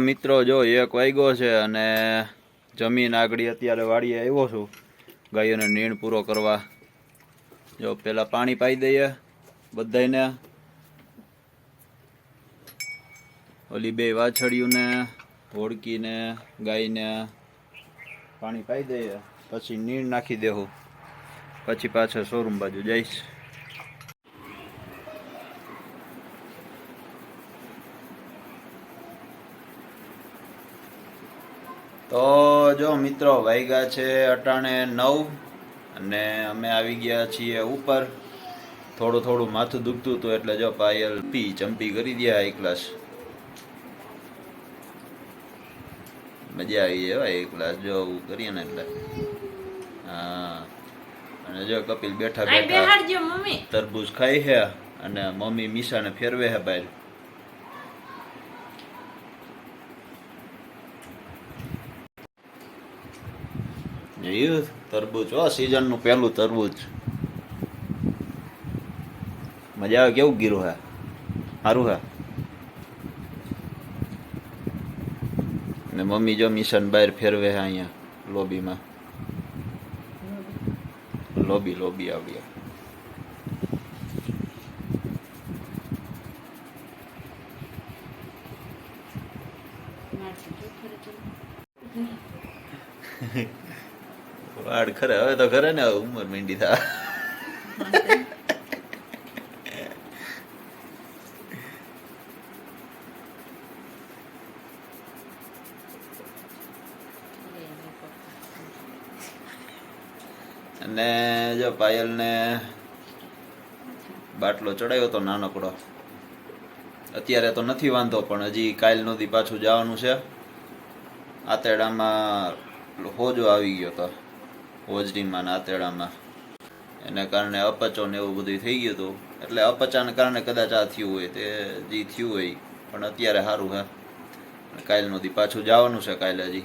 મિત્રો જો, એક વાગ્યો છે અને જમીન આગળ અત્યારે વાડીએ આવ્યો છું. ગાયોને નીણ પૂરો કરવા. જો, પેલા પાણી પાઈ દઈએ બધાયને. ઓલી બે વાછડિયુંને હોડકીને, ગાયને પાણી પાઈ દઈએ. પછી નીણ નાખી દેવું પછી પાછા શોરૂમ બાજુ જઈશ. તો જો મિત્રો વાઈગા છે અટાણે નવ અને અમે આવી ગયા છીએ ઉપર. થોડું થોડું માથું દુખતું હતું એટલે જો પાયલ પી ચંપી કરી દે એક ગ્લાસ મજા આવી જાય એક ગ્લાસ જો આવું કરીએ ને એટલે. હા. અને જો કપિલ બેઠા બેઠા તરબૂજ ખાઈ હે અને મમ્મી મીસાને ફેરવે હે બહાર જોયું તરબૂચ, હો સિઝનનું પહેલું તરબૂચ. મજા આવે, કેવું ગીરું હે? સારું હે? ને મમ્મી જો મિશન બહાર ફેરવે હે અહીંયા લોબીમાં લોબી લોબી આવી. વાડ ખરે, હવે તો ખરે ને ઉંમર મીંડી થા. અને જો પાયલને બાટલો ચડાવ્યો તો નાનકડો. અત્યારે તો નથી વાંધો, પણ હજી કાલ નદી પાછું જવાનું છે. આતેડામાં હોજો આવી ગયો તો. હોજડીમાં નાતેડામાં એના કારણે અપચો ને એવું બધું થઈ ગયું હતું. એટલે અપચાને કારણે કદાચ આ થયું હોય તે જે થયું હોય. પણ અત્યારે સારું હે. કાલનું નદી પાછું જવાનું છે કાલે હજી.